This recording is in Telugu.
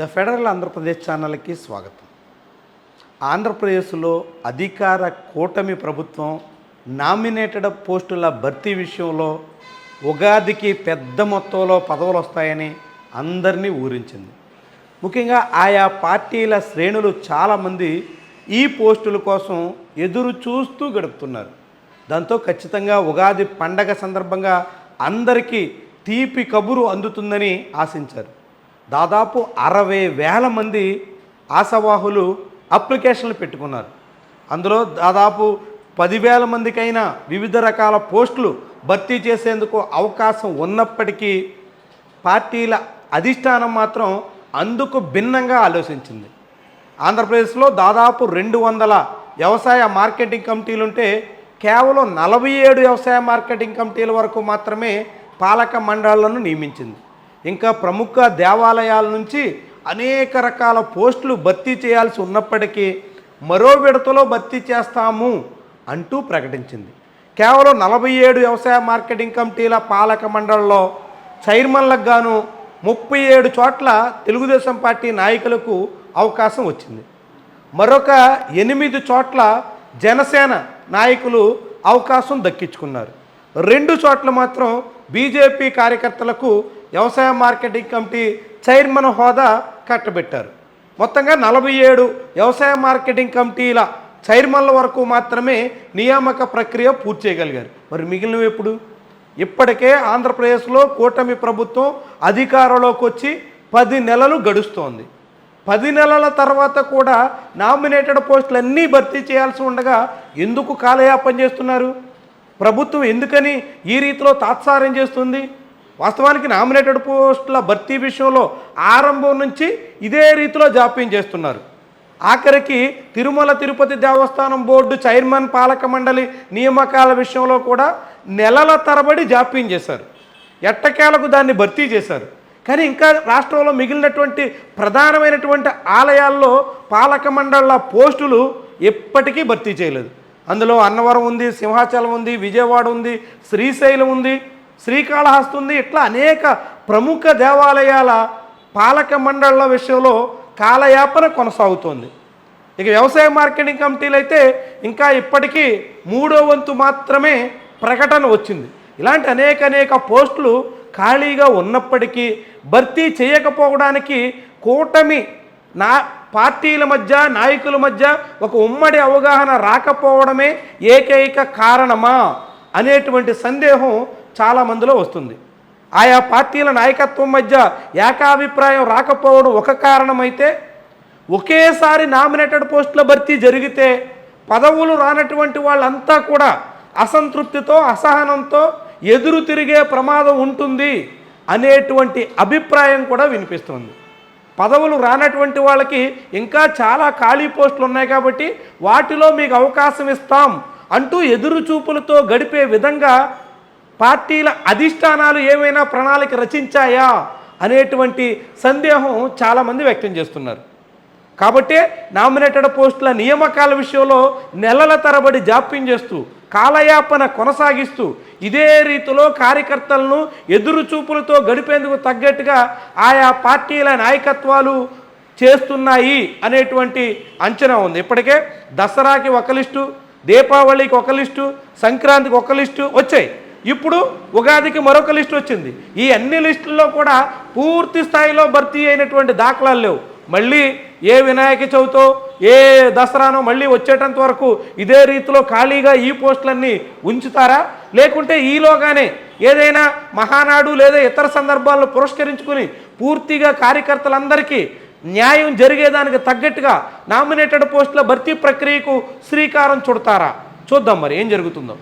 ద ఫెడరల్ ఆంధ్రప్రదేశ్ ఛానల్కి స్వాగతం. ఆంధ్రప్రదేశ్లో అధికార కూటమి ప్రభుత్వం నామినేటెడ్ పోస్టుల భర్తీ విషయంలో ఉగాదికి పెద్ద మొత్తంలో పదవులు వస్తాయని అందరినీ ఊరించింది. ముఖ్యంగా ఆయా పార్టీల శ్రేణులు చాలామంది ఈ పోస్టుల కోసం ఎదురు చూస్తూ గడుపుతున్నారు. దాంతో ఖచ్చితంగా ఉగాది పండగ సందర్భంగా అందరికీ తీపి కబురు అందుతుందని ఆశించారు. దాదాపు అరవై వేల మంది ఆశావాహులు అప్లికేషన్లు పెట్టుకున్నారు. అందులో దాదాపు పదివేల మందికైనా వివిధ రకాల పోస్టులు భర్తీ చేసేందుకు అవకాశం ఉన్నప్పటికీ పార్టీల అధిష్టానం మాత్రం అందుకు భిన్నంగా ఆలోచించింది. ఆంధ్రప్రదేశ్లో దాదాపు రెండు వందల వ్యవసాయ మార్కెటింగ్ కమిటీలు ఉంటే కేవలం నలభై ఏడు వ్యవసాయ మార్కెటింగ్ కమిటీల వరకు మాత్రమే పాలక మండళ్ళను నియమించింది. ఇంకా ప్రముఖ దేవాలయాల నుంచి అనేక రకాల పోస్టులు భర్తీ చేయాల్సి ఉన్నప్పటికీ మరో విడతలో భర్తీ చేస్తాము అంటూ ప్రకటించింది. కేవలం నలభై ఏడు వ్యవసాయ మార్కెటింగ్ కమిటీల పాలక మండలిలో చైర్మన్లకు గాను ముప్పై ఏడు చోట్ల తెలుగుదేశం పార్టీ నాయకులకు అవకాశం వచ్చింది. మరొక ఎనిమిది చోట్ల జనసేన నాయకులు అవకాశం దక్కించుకున్నారు. రెండు చోట్ల మాత్రం బీజేపీ కార్యకర్తలకు వ్యవసాయ మార్కెటింగ్ కమిటీ చైర్మన్ హోదా కట్టబెట్టారు. మొత్తంగా నలభై ఏడు వ్యవసాయ మార్కెటింగ్ కమిటీల చైర్మన్ల వరకు మాత్రమే నియామక ప్రక్రియ పూర్తి చేయగలిగారు. మరి మిగిలినవి ఎప్పుడు? ఇప్పటికే ఆంధ్రప్రదేశ్లో కూటమి ప్రభుత్వం అధికారంలోకి వచ్చి పది నెలలు గడుస్తోంది. పది నెలల తర్వాత కూడా నామినేటెడ్ పోస్టులన్నీ భర్తీ చేయాల్సి ఉండగా ఎందుకు కాలయాపన చేస్తున్నారు? ప్రభుత్వం ఎందుకని ఈ రీతిలో తాత్సారం చేస్తుంది? వాస్తవానికి నామినేటెడ్ పోస్టుల భర్తీ విషయంలో ఆరంభం నుంచి ఇదే రీతిలో జాప్యం చేస్తున్నారు. ఆఖరికి తిరుమల తిరుపతి దేవస్థానం బోర్డు చైర్మన్ పాలక మండలి నియామకాల విషయంలో కూడా నెలల తరబడి జాప్యం చేశారు. ఎట్టకేలకు దాన్ని భర్తీ చేశారు. కానీ ఇంకా రాష్ట్రంలో మిగిలినటువంటి ప్రధానమైనటువంటి ఆలయాల్లో పాలక మండళ్ళ పోస్టులు ఎప్పటికీ భర్తీ చేయలేదు. అందులో అన్నవరం ఉంది సింహాచలం ఉంది విజయవాడ ఉంది శ్రీశైలం ఉంది శ్రీకాళహస్తి ఉంది. ఇట్లా అనేక ప్రముఖ దేవాలయాల పాలక మండళ్ళ విషయంలో కాలయాపన కొనసాగుతోంది. ఇక వ్యవసాయ మార్కెటింగ్ కమిటీలు అయితే ఇంకా ఇప్పటికీ మూడో వంతు మాత్రమే ప్రకటన వచ్చింది. ఇలాంటి అనేక అనేక పోస్టులు ఖాళీగా ఉన్నప్పటికీ భర్తీ చేయకపోవడానికి కూటమి నా పార్టీల మధ్య నాయకుల మధ్య ఒక ఉమ్మడి అవగాహన రాకపోవడమే ఏకైక కారణమా అనేటువంటి సందేహం చాలామందిలో వస్తుంది. ఆయా పార్టీల నాయకత్వం మధ్య ఏకాభిప్రాయం రాకపోవడం ఒక కారణమైతే ఒకేసారి నామినేటెడ్ పోస్టుల భర్తీ జరిగితే పదవులు రానటువంటి వాళ్ళంతా కూడా అసంతృప్తితో అసహనంతో ఎదురు తిరిగే ప్రమాదం ఉంటుంది అనేటువంటి అభిప్రాయం కూడా వినిపిస్తుంది. పదవులు రానటువంటి వాళ్ళకి ఇంకా చాలా ఖాళీ పోస్టులు ఉన్నాయి కాబట్టి వాటిలో మీకు అవకాశం ఇస్తాం అంటూ ఎదురు చూపులతో గడిపే విధంగా పార్టీల అధిష్టానాలు ఏమైనా ప్రణాళిక రచించాయా అనేటువంటి సందేహం చాలామంది వ్యక్తం చేస్తున్నారు. కాబట్టే నామినేటెడ్ పోస్టుల నియామకాల విషయంలో నెలల తరబడి జాప్యం చేస్తూ కాలయాపన కొనసాగిస్తూ ఇదే రీతిలో కార్యకర్తలను ఎదురు చూపులతో గడిపేందుకు తగ్గట్టుగా ఆయా పార్టీల నాయకత్వాలు చేస్తున్నాయి అనేటువంటి అంచనా ఉంది. ఇప్పటికే దసరాకి ఒక లిస్టు దీపావళికి ఒక లిస్టు సంక్రాంతికి ఒక లిస్టు వచ్చాయి. ఇప్పుడు ఉగాదికి మరొక లిస్టు వచ్చింది. ఈ అన్ని లిస్టుల్లో కూడా పూర్తి స్థాయిలో భర్తీ అయినటువంటి దాఖలాలు లేవు. మళ్ళీ ఏ వినాయక చవితో ఏ దసరానో మళ్ళీ వచ్చేటంత వరకు ఇదే రీతిలో ఖాళీగా ఈ పోస్టులన్నీ ఉంచుతారా? లేకుంటే ఈలోగానే ఏదైనా మహానాడు లేదా ఇతర సందర్భాల్లో పురస్కరించుకుని పూర్తిగా కార్యకర్తలందరికీ న్యాయం జరిగేదానికి తగ్గట్టుగా నామినేటెడ్ పోస్టుల భర్తీ ప్రక్రియకు శ్రీకారం చుడతారా? చూద్దాం మరి ఏం జరుగుతుందో.